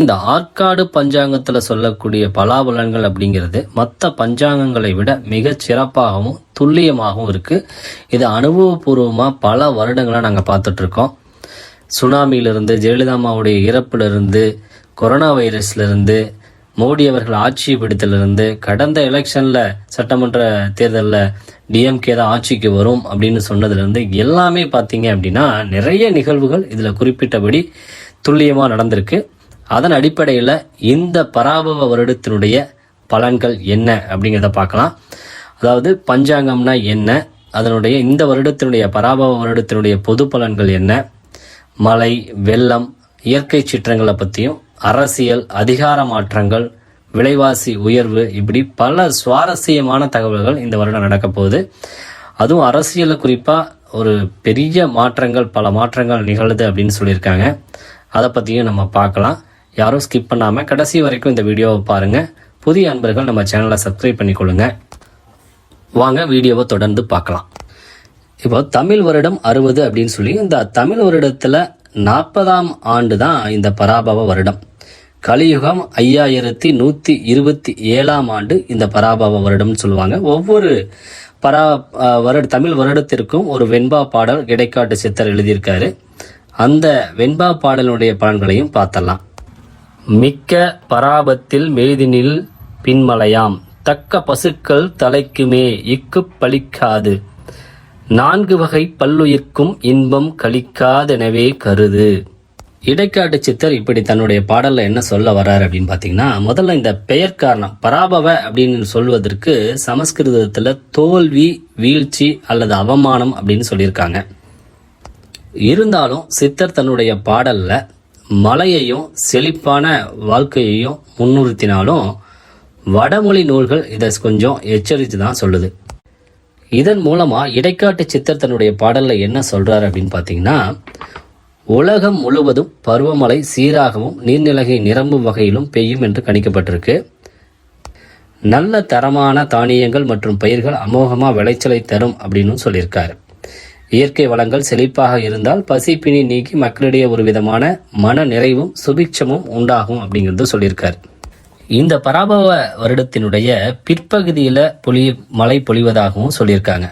இந்த ஆற்காடு பஞ்சாங்கத்தில் சொல்லக்கூடிய பலாபலன்கள் அப்படிங்கிறது மற்ற பஞ்சாங்கங்களை விட மிக சிறப்பாகவும் துல்லியமாகவும் இருக்கு. இது அனுபவபூர்வமாக பல வருடங்களாக நாங்கள் பார்த்துட்டு இருக்கோம் சுனாமியிலிருந்து ஜெயலலிதாமாவுடைய இறப்பிலிருந்து கொரோனா வைரஸ்லேருந்து மோடி அவர்கள் ஆட்சி பிடித்திலிருந்து கடந்த எலெக்ஷனில் சட்டமன்ற தேர்தலில் டிஎம்கே தான் ஆட்சிக்கு வரும் அப்படின்னு சொன்னதுலேருந்து எல்லாமே பார்த்தீங்க அப்படின்னா நிறைய நிகழ்வுகள் இதில் குறிப்பிட்டபடி துல்லியமாக நடந்திருக்கு. அதன் அடிப்படையில் இந்த பராபவ வருடத்தினுடைய பலன்கள் என்ன அப்படிங்கிறத பார்க்கலாம். அதாவது பஞ்சாங்கம்னா என்ன அதனுடைய இந்த வருடத்தினுடைய பராபவ வருடத்தினுடைய பொது பலன்கள் என்ன மழை வெள்ளம் இயற்கை சீற்றங்களை பற்றியும் அரசியல் அதிகார மாற்றங்கள் விலைவாசி உயர்வு இப்படி பல சுவாரஸ்யமான தகவல்கள் இந்த வருடம் நடக்க போகுது. அதுவும் அரசியலில் குறிப்பாக ஒரு பெரிய மாற்றங்கள் பல மாற்றங்கள் நிகழுது அப்படின்னு சொல்லியிருக்காங்க. அதை பற்றியும் நம்ம பார்க்கலாம். யாரும் ஸ்கிப் பண்ணாமல் கடைசி வரைக்கும் இந்த வீடியோவை பாருங்கள் புதிய அன்பர்கள் நம்ம சேனலை சப்ஸ்கிரைப் பண்ணிக்கொள்ளுங்க. வாங்க வீடியோவை தொடர்ந்து பார்க்கலாம். இப்போ தமிழ் வருடம் அறுபது அப்படின்னு சொல்லி இந்த தமிழ் வருடத்தில் நாற்பதாம் ஆண்டு தான் இந்த பராபவ வருடம். கலியுகம் ஐயாயிரத்தி நூற்றி இருபத்தி ஏழாம் ஆண்டு இந்த பராபவ வருடம்னு சொல்லுவாங்க. ஒவ்வொரு பரா வருட தமிழ் வருடத்திற்கும் ஒரு வெண்பா பாடல் கிடைக்காட்டு சித்தர் எழுதியிருக்காரு. அந்த வெண்பா பாடலுடைய பலன்களையும் பார்த்தலாம் மிக்க பராபத்தில் மெய்தினில் பின்மலையாம். தக்க பசுக்கள் தலைக்குமே இக்கு பலிக்காது நான்கு வகை பல்லுயிர்க்கும் இன்பம் கழிக்காதெனவே கருது. இடைக்காட்டு சித்தர் இப்படி தன்னுடைய பாடலில் என்ன சொல்ல வர்றாரு அப்படின்னு பார்த்தீங்கன்னா முதல்ல இந்த பெயர் காரணம் பராபவ அப்படின்னு சொல்வதற்கு சமஸ்கிருதத்தில் தோல்வி வீழ்ச்சி அல்லது அவமானம் அப்படின்னு சொல்லியிருக்காங்க. இருந்தாலும் சித்தர் தன்னுடைய பாடலில் மலையையும் செழிப்பான வாழ்க்கையையும் முன்னிறுத்தினாலும் வடமொழி நூல்கள் இதை கொஞ்சம் எச்சரித்து தான் சொல்லுது. இதன் மூலமாக இடைக்காட்டு சித்தர் தன்னுடைய பாடலில் என்ன சொல்கிறார் அப்படின்னு பார்த்தீங்கன்னா உலகம் முழுவதும் பருவமழை சீராகவும் நீர்நிலகை நிரம்பும் வகையிலும் பெய்யும் என்று கணிக்கப்பட்டிருக்கு. நல்ல தரமான தானியங்கள் மற்றும் பயிர்கள் அமோகமாக விளைச்சலை தரும் அப்படின்னு சொல்லியிருக்காரு. இயற்கை வளங்கள் செழிப்பாக இருந்தால் பசிப்பினி நீக்கி மக்களிடையே ஒரு விதமான மன நிறைவும் சுபிக்ஷமும் உண்டாகும் அப்படிங்கிறது சொல்லியிருக்காரு. இந்த பராபவ வருடத்தினுடைய பிற்பகுதியில் பொழி மழை பொழிவதாகவும் சொல்லியிருக்காங்க.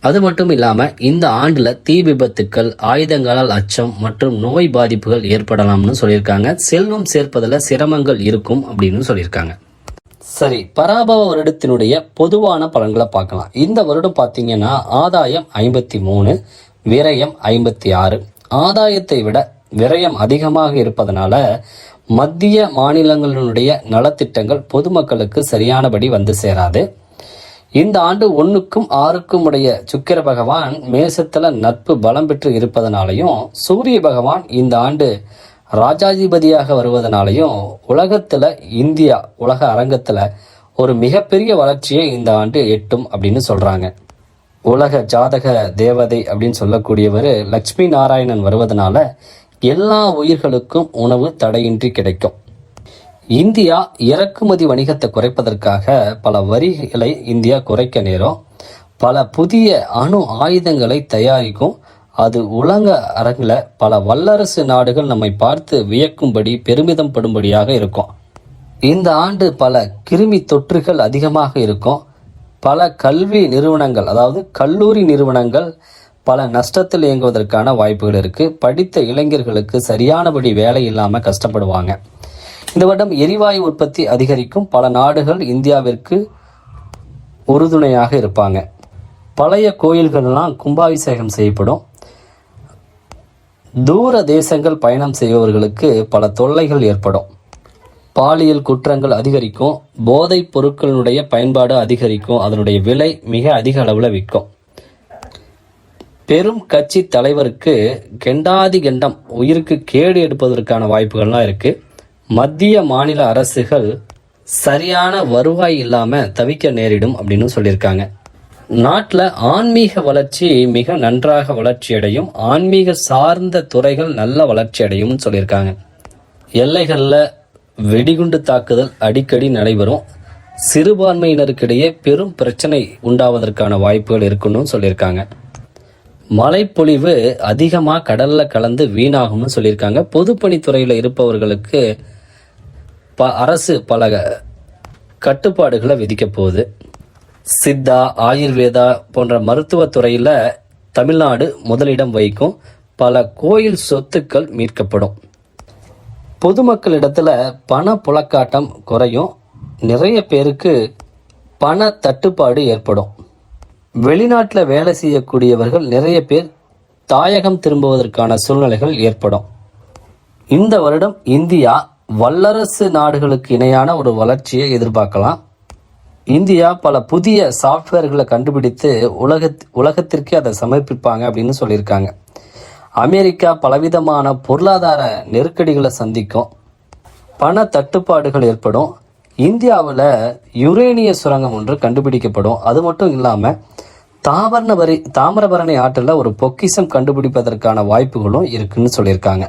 அது மட்டும் இல்லாமல் இந்த ஆண்டில் தீ விபத்துக்கள் ஆயுதங்களால் அச்சம் மற்றும் நோய் பாதிப்புகள் ஏற்படலாம்னு சொல்லியிருக்காங்க. செல்வம் சேர்ப்பதில் சிரமங்கள் இருக்கும் அப்படின்னு சொல்லியிருக்காங்க. சரி பராபவ வருடத்தினுடைய பொதுவான பலன்களை பார்க்கலாம். இந்த வருடம் பார்த்தீங்கன்னா ஆதாயம் ஐம்பத்தி மூணு விரயம் ஐம்பத்தி ஆறு. ஆதாயத்தை விட விரயம் அதிகமாக இருப்பதனால மத்திய மாநிலங்களினுடைய நலத்திட்டங்கள் பொதுமக்களுக்கு சரியானபடி வந்து சேராது. இந்த ஆண்டு ஒன்றுக்கும் ஆறுக்கும் உடைய சுக்கிர பகவான் மேசத்தில் நட்பு பலம் பெற்று இருப்பதனாலையும் சூரிய பகவான் இந்த ஆண்டு ராஜாதிபதியாக வருவதனாலையும் உலகத்துல இந்தியா உலக அரங்கத்துல ஒரு மிகப்பெரிய வளர்ச்சியை இந்த ஆண்டு எட்டும் அப்படின்னு சொல்றாங்க. உலக ஜாதக தேவதை அப்படின்னு சொல்லக்கூடியவர் லக்ஷ்மி நாராயணன் வருவதனால எல்லா உயிர்களுக்கும் உணவு தடையின்றி கிடைக்கும். இந்தியா இறக்குமதி வணிகத்தை குறைப்பதற்காக பல வரிகளை இந்தியா குறைக்க நேரும் பல புதிய அணு ஆயுதங்களை தயாரிக்கும் அது உலக அரங்கில் பல வல்லரசு நாடுகள் நம்மை பார்த்து வியக்கும்படி பெருமிதம் படும்படியாக இருக்கும். இந்த ஆண்டு பல கிருமி தொற்றுகள் அதிகமாக இருக்கும். பல கல்வி நிறுவனங்கள் அதாவது கல்லூரி நிறுவனங்கள் பல நஷ்டத்தில் இயங்குவதற்கான வாய்ப்புகள் இருக்குது படித்த இளைஞர்களுக்கு சரியானபடி வேலை இல்லாமல் கஷ்டப்படுவாங்க. இந்த வருடம் எரிவாயு உற்பத்தி அதிகரிக்கும். பல நாடுகள் இந்தியாவிற்கு உறுதுணையாக இருப்பாங்க. பழைய கோயில்கள்லாம் கும்பாபிஷேகம் செய்யப்படும். தூர தேசங்கள் பயணம் செய்பவர்களுக்கு பல தொல்லைகள் ஏற்படும். பாலியல் குற்றங்கள் அதிகரிக்கும். போதைப் பொருட்களினுடைய பயன்பாடு அதிகரிக்கும். அதனுடைய விலை மிக அதிக அளவில் விற்கும். பெரும் கட்சி தலைவருக்கு கெண்டாதி கெண்டம் உயிருக்கு கேடு எடுப்பதற்கான வாய்ப்புகள்லாம் இருக்கு. மத்திய மாநில அரசுகள் சரியான வருவாய் இல்லாமல் தவிக்க நேரிடும் அப்படின்னு சொல்லியிருக்காங்க. நாட்டில் ஆன்மீக வளர்ச்சி மிக நன்றாக வளர்ச்சி அடையும். ஆன்மீக சார்ந்த துறைகள் நல்ல வளர்ச்சி அடையும்னு சொல்லியிருக்காங்க. எல்லைகளில் வெடிகுண்டு தாக்குதல் அடிக்கடி நடைபெறும். சிறுபான்மையினருக்கிடையே பெரும் பிரச்சனை உண்டாவதற்கான வாய்ப்புகள் இருக்குன்னு சொல்லியிருக்காங்க. மழைப்பொழிவு அதிகமாக கடலில் கலந்து வீணாகும்னு சொல்லியிருக்காங்க. பொதுப்பணித்துறையில் இருப்பவர்களுக்கு ப அரசு பல கட்டுப்பாடுகளை விதிக்க போகுது. சித்தா ஆயுர்வேதா போன்ற மருத்துவத்துறையில் தமிழ்நாடு முதலிடம் வகிக்கும் பல கோயில் சொத்துக்கள் மீட்கப்படும். பொதுமக்களிடத்தில் பண புழக்காட்டம் குறையும். நிறைய பேருக்கு பண தட்டுப்பாடு ஏற்படும். வெளிநாட்டில் வேலை செய்யக்கூடியவர்கள் நிறைய பேர் தாயகம் திரும்புவதற்கான சூழ்நிலைகள் ஏற்படும். இந்த வருடம் இந்தியா வல்லரசு நாடுகளுக்கு இணையான ஒரு வளர்ச்சியை எதிர்பார்க்கலாம். இந்தியா பல புதிய சாஃப்ட்வேர்களை கண்டுபிடித்து உலக உலகத்திற்கே அதை சமர்ப்பிப்பாங்க அப்படின்னு சொல்லியிருக்காங்க. அமெரிக்கா பலவிதமான பொருளாதார நெருக்கடிகளை சந்திக்கும். பண தட்டுப்பாடுகள் ஏற்படும். இந்தியாவில் யுரேனிய சுரங்கம் ஒன்று கண்டுபிடிக்கப்படும். அது மட்டும் இல்லாமல் தாவரணவரி தாமிரபரணி ஆற்றில் ஒரு பொக்கிஷம் கண்டுபிடிப்பதற்கான வாய்ப்புகளும் இருக்குன்னு சொல்லியிருக்காங்க.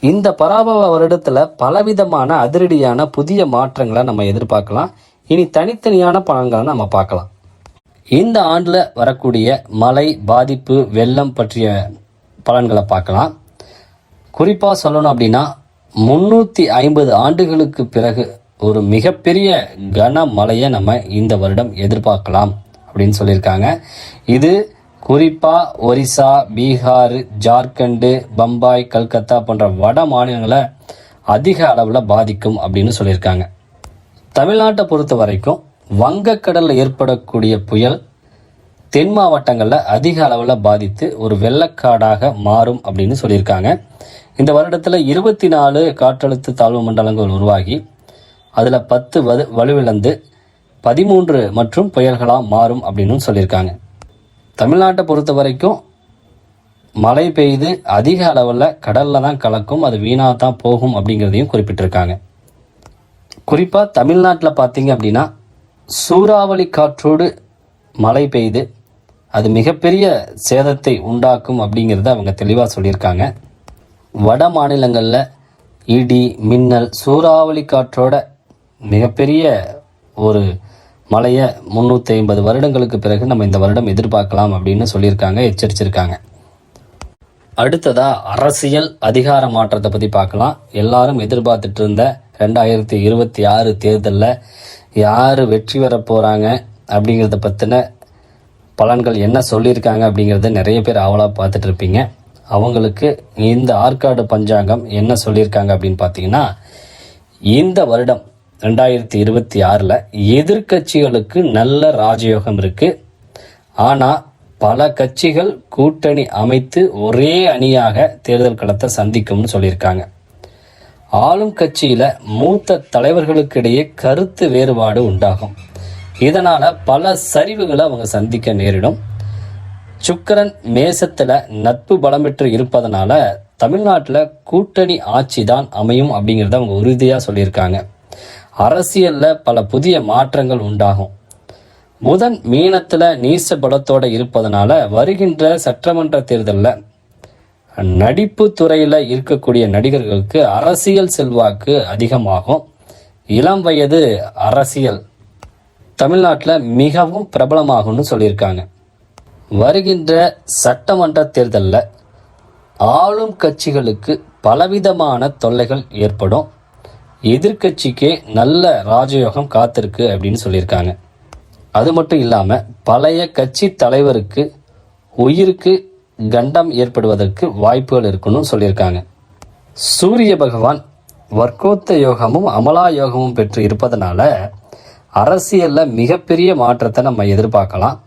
இந்த பராபவ வருடத்தில் பலவிதமான அதிரடியான புதிய மாற்றங்களை நம்ம எதிர்பார்க்கலாம். இனி தனித்தனியான பலன்களை நம்ம பார்க்கலாம். இந்த ஆண்டில் வரக்கூடிய மழை பாதிப்பு வெள்ளம் பற்றிய பலன்களை பார்க்கலாம். குறிப்பாக சொல்லணும் அப்படின்னா முந்நூற்றி ஐம்பது ஆண்டுகளுக்கு பிறகு ஒரு மிகப்பெரிய கனமழையை நம்ம இந்த வருடம் எதிர்பார்க்கலாம் அப்படின்னு சொல்லியிருக்காங்க. இது குறிப்பாக ஒரிசா பீகார் ஜார்க்கண்டு பம்பாய் கல்கத்தா போன்ற வட மாநிலங்களை அதிக அளவில் பாதிக்கும் அப்படின்னு சொல்லியிருக்காங்க. தமிழ்நாட்டை பொறுத்த வரைக்கும் வங்கக்கடலில் ஏற்படக்கூடிய புயல் தென் மாவட்டங்களில் அதிக அளவில் பாதித்து ஒரு வெள்ளக்காடாக மாறும் அப்படின்னு சொல்லியிருக்காங்க. இந்த வருடத்தில் இருபத்தி நாலு காற்றழுத்த தாழ்வு மண்டலங்கள் உருவாகி அதில் பத்து வலு வலுவிழந்து பதிமூன்று மற்றும் புயல்களாக மாறும் அப்படின்னு சொல்லியிருக்காங்க. தமிழ்நாட்டை பொறுத்த வரைக்கும் மழை பெய்து அதிக அளவில் கடலில் தான் கலக்கும் அது வீணாக தான் போகும் அப்படிங்கிறதையும் குறிப்பிட்டிருக்காங்க. குறிப்பாக தமிழ்நாட்டில் பார்த்தீங்க அப்படின்னா சூறாவளி காற்றோடு மழை பெய்து அது மிகப்பெரிய சேதத்தை உண்டாக்கும் அப்படிங்கிறத அவங்க தெளிவாக சொல்லியிருக்காங்க. வட மாநிலங்களில் இடி மின்னல் சூறாவளி காற்றோட மிகப்பெரிய ஒரு மழையை முந்நூற்றி ஐம்பது வருடங்களுக்கு பிறகு நம்ம இந்த வருடம் எதிர்பார்க்கலாம் அப்படின்னு சொல்லியிருக்காங்க எச்சரிச்சிருக்காங்க. அடுத்ததாக அரசியல் அதிகார மாற்றத்தை பற்றி பார்க்கலாம். எல்லாரும் எதிர்பார்த்துட்டு இருந்த ரெண்டாயிரத்தி இருபத்தி ஆறு தேர்தலில் யார் வெற்றி பெற போகிறாங்க அப்படிங்கிறத பற்றின பலன்கள் என்ன சொல்லியிருக்காங்க அப்படிங்கிறத நிறைய பேர் ஆவலாக பார்த்துட்டு இருப்பீங்க அவங்களுக்கு இந்த ஆற்காடு பஞ்சாங்கம் என்ன சொல்லியிருக்காங்க அப்படின்னு பார்த்தீங்கன்னா இந்த வருடம் ரெண்டாயிரத்தி இருபத்தி ஆறில் எதிர்க்கட்சிகளுக்கு நல்ல ராஜயோகம் இருக்குது ஆனால் பல கட்சிகள் கூட்டணி அமைத்து ஒரே அணியாக தேர்தல் களத்தை சந்திக்கும்னு சொல்லியிருக்காங்க. ஆளும் கட்சியில மூத்த தலைவர்களுக்கிடையே கருத்து வேறுபாடு உண்டாகும். இதனால பல சரிவுகளை அவங்க சந்திக்க நேரிடும். சுக்கரன் மேசத்துல நட்பு பலம் பெற்று இருப்பதனால தமிழ்நாட்டில் கூட்டணி ஆட்சி தான் அமையும் அப்படிங்கிறத அவங்க உறுதியாக சொல்லியிருக்காங்க. அரசியலில் பல புதிய மாற்றங்கள் உண்டாகும். புதன் மீனத்தில் நீச பலத்தோடு இருப்பதனால வருகின்ற சட்டமன்ற தேர்தலில் நடிப்பு துறையில் இருக்கக்கூடிய நடிகர்களுக்கு அரசியல் செல்வாக்கு அதிகமாகும். இளம் வயது அரசியல் தமிழ்நாட்டில் மிகவும் பிரபலமாகும்னு சொல்லியிருக்காங்க. வருகின்ற சட்டமன்ற தேர்தலில் ஆளும் கட்சிகளுக்கு பலவிதமான தொல்லைகள் ஏற்படும். எதிர்க்கட்சிக்கே நல்ல ராஜயோகம் காத்திருக்கு அப்படின்னு சொல்லியிருக்காங்க. அது மட்டும் இல்லாமல் பழைய கட்சி தலைவருக்கு உயிருக்கு கண்டம் ஏற்படுவதற்கு வாய்ப்புகள் இருக்குன்னு சொல்லியிருக்காங்க. சூரிய பகவான் வர்க்கோத்த யோகமும் அமலா யோகமும் பெற்று இருப்பதனால அரசியலில் மிகப்பெரிய மாற்றத்தை நம்ம எதிர்பார்க்கலாம்.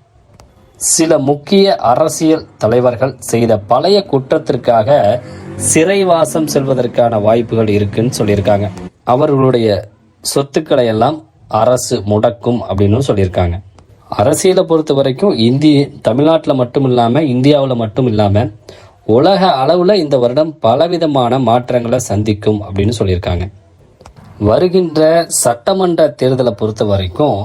சில முக்கிய அரசியல் தலைவர்கள் செய்த பழைய குற்றத்திற்காக சிறைவாசம் செல்வதற்கான வாய்ப்புகள் இருக்குன்னு சொல்லியிருக்காங்க. அவர்களுடைய சொத்துக்களை எல்லாம் அரசு முடக்கும் அப்படின்னு சொல்லியிருக்காங்க. அரசியலை பொறுத்த வரைக்கும் இந்தி தமிழ்நாட்டில் மட்டும் இல்லாமல் இந்தியாவில் மட்டும் இல்லாமல் உலக அளவில் இந்த வருடம் பலவிதமான மாற்றங்களை சந்திக்கும் அப்படின்னு சொல்லியிருக்காங்க. வருகின்ற சட்டமன்ற தேர்தலை பொறுத்த வரைக்கும்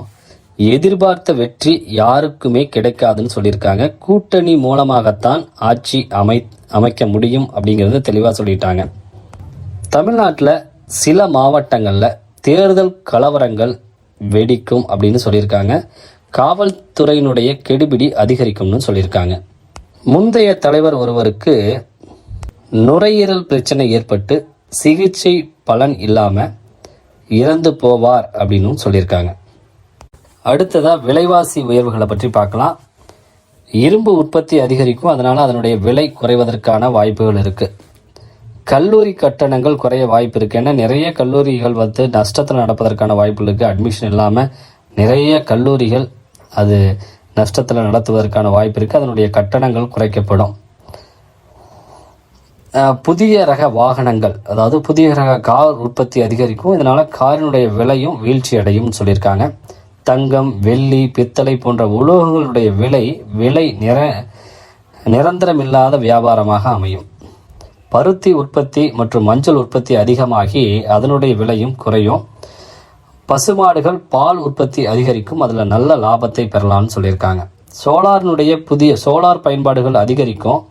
எதிர்பார்த்த வெற்றி யாருக்குமே கிடைக்காதுன்னு சொல்லியிருக்காங்க. கூட்டணி மூலமாகத்தான் ஆட்சி அமை அமைக்க முடியும் அப்படிங்கிறத தெளிவாக சொல்லிட்டாங்க. தமிழ்நாட்டில் சில மாவட்டங்களில் தேர்தல் கலவரங்கள் வெடிக்கும் அப்படின்னு சொல்லியிருக்காங்க. காவல்துறையினுடைய கெடுபிடி அதிகரிக்கும்னு சொல்லியிருக்காங்க. முந்தைய தலைவர் ஒருவருக்கு நுரையீரல் பிரச்சனை ஏற்பட்டு சிகிச்சை பலன் இல்லாமல் இறந்து போவார் அப்படின்னு சொல்லியிருக்காங்க. அடுத்ததாக விலைவாசி உயர்வுகளை பற்றி பார்க்கலாம். இரும்பு உற்பத்தி அதிகரிக்கும் அதனால் அதனுடைய விலை குறைவதற்கான வாய்ப்புகள் இருக்குது கல்லூரி கட்டணங்கள் குறைய வாய்ப்பு இருக்குது ஏன்னா நிறைய கல்லூரிகள் வந்து நஷ்டத்தில் நடப்பதற்கான வாய்ப்புகள் இருக்குது அட்மிஷன் இல்லாமல் நிறைய கல்லூரிகள் அது நஷ்டத்தில் நடத்துவதற்கான வாய்ப்பு இருக்குது அதனுடைய கட்டணங்கள் குறைக்கப்படும். புதிய ரக வாகனங்கள் அதாவது புதிய ரக கார் உற்பத்தி அதிகரிக்கும். இதனால் காரினுடைய விலையும் வீழ்ச்சி அடையும் சொல்லியிருக்காங்க. தங்கம் வெள்ளி பித்தளை போன்ற உலோகங்களுடைய விலை விலை நிர நிரந்தரமில்லாத வியாபாரமாக அமையும். பருத்தி உற்பத்தி மற்றும் மஞ்சள் உற்பத்தி அதிகமாகி அதனுடைய விலையும் குறையும். பசுமாடுகள் பால் உற்பத்தி அதிகரிக்கும். அதில் நல்ல லாபத்தை பெறலாம்னு சொல்லியிருக்காங்க. சோலாரினுடைய புதிய சோலார் பயன்பாடுகள் அதிகரிக்கும்.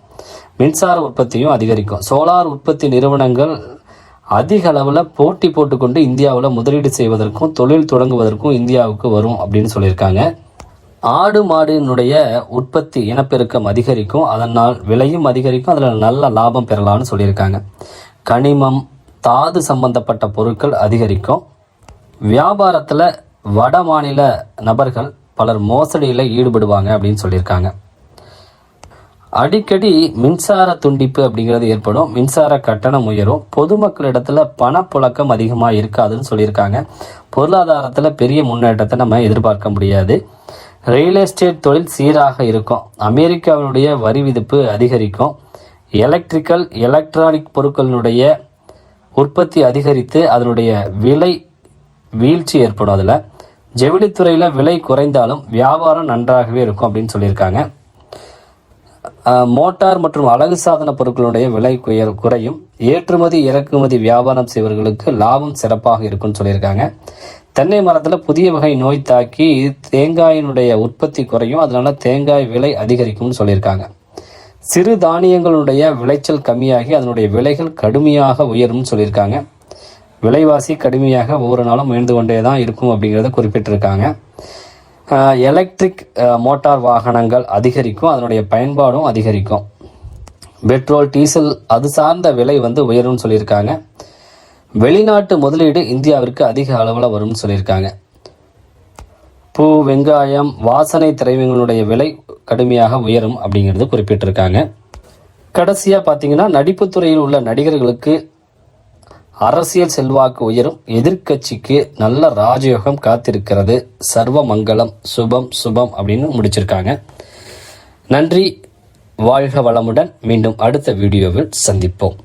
மின்சார உற்பத்தியும் அதிகரிக்கும். சோலார் உற்பத்தி நிறுவனங்கள் அதிக அளவில் போட்டி போட்டுக்கொண்டு இந்தியாவில் முதலீடு செய்வதற்கும் தொழில் தொடங்குவதற்கும் இந்தியாவுக்கு வரும் அப்படின்னு சொல்லியிருக்காங்க. ஆடு மாடினுடைய உற்பத்தி இனப்பெருக்கம் அதிகரிக்கும். அதனால் விலையும் அதிகரிக்கும். அதில் நல்ல லாபம் பெறலாம்னு சொல்லியிருக்காங்க. கனிமம் தாது சம்பந்தப்பட்ட பொருட்கள் அதிகரிக்கும். வியாபாரத்தில் வட மாநில நபர்கள் பலர் மோசடியில் ஈடுபடுவாங்க அப்படின்னு சொல்லியிருக்காங்க. அடிக்கடி மின்சார துண்டிப்பு அப்படிங்கிறது ஏற்படும். மின்சார கட்டணம் உயரும். பொதுமக்களிடத்தில் பணப்புழக்கம் அதிகமாக இருக்காதுன்னு சொல்லியிருக்காங்க. பொருளாதாரத்தில் பெரிய முன்னேற்றத்தை நம்ம எதிர்பார்க்க முடியாது. ரியல் எஸ்டேட் தொழில் சீராக இருக்கும். அமெரிக்காவினுடைய வரி விதிப்பு அதிகரிக்கும். எலக்ட்ரிக்கல் எலக்ட்ரானிக் பொருட்களினுடைய உற்பத்தி அதிகரித்து அதனுடைய விலை வீழ்ச்சி ஏற்படும் அதில் ஜவுளித்துறையில் விலை குறைந்தாலும் வியாபாரம் நன்றாகவே இருக்கும் அப்படின்னு சொல்லியிருக்காங்க. மோட்டார் மற்றும் அழகு சாதன பொருட்களுடைய விலை உயர் குறையும். ஏற்றுமதி இறக்குமதி வியாபாரம் செய்வர்களுக்கு லாபம் சிறப்பாக இருக்கும்னு சொல்லியிருக்காங்க. தென்னை மரத்தில் புதிய வகை நோய் தாக்கி தேங்காயினுடைய உற்பத்தி குறையும். அதனால தேங்காய் விலை அதிகரிக்கும்னு சொல்லியிருக்காங்க. சிறு தானியங்களுடைய விளைச்சல் கம்மியாகி அதனுடைய விலைகள் கடுமையாக உயரும்னு சொல்லியிருக்காங்க. விலைவாசி கடுமையாக ஒவ்வொரு நாளும் உயர்ந்து கொண்டே தான் இருக்கும் அப்படிங்கிறத குறிப்பிட்டிருக்காங்க. எலக்ட்ரிக் மோட்டார் வாகனங்கள் அதிகரிக்கும் அதனுடைய பயன்பாடும் அதிகரிக்கும். பெட்ரோல் டீசல் அது சார்ந்த விலை வந்து உயரும்னு சொல்லியிருக்காங்க. வெளிநாட்டு முதலீடு இந்தியாவிற்கு அதிக அளவில் வரும்னு சொல்லியிருக்காங்க. பூ வெங்காயம் வாசனை திரைவங்களுடைய விலை கடுமையாக உயரும் அப்படிங்கிறது குறிப்பிட்டிருக்காங்க. கடைசியாக பார்த்தீங்கன்னா நடிப்புத்துறையில் உள்ள நடிகர்களுக்கு அரசியல் செல்வாக்கு உயரும். எதிர்க்கட்சிக்கு நல்ல ராஜயோகம் காத்திருக்கிறது. சர்வ மங்களம் சுபம் சுபம் அப்படின்னு முடிச்சிருக்காங்க. நன்றி. வாழ்க வளமுடன் மீண்டும் அடுத்த வீடியோவில் சந்திப்போம்.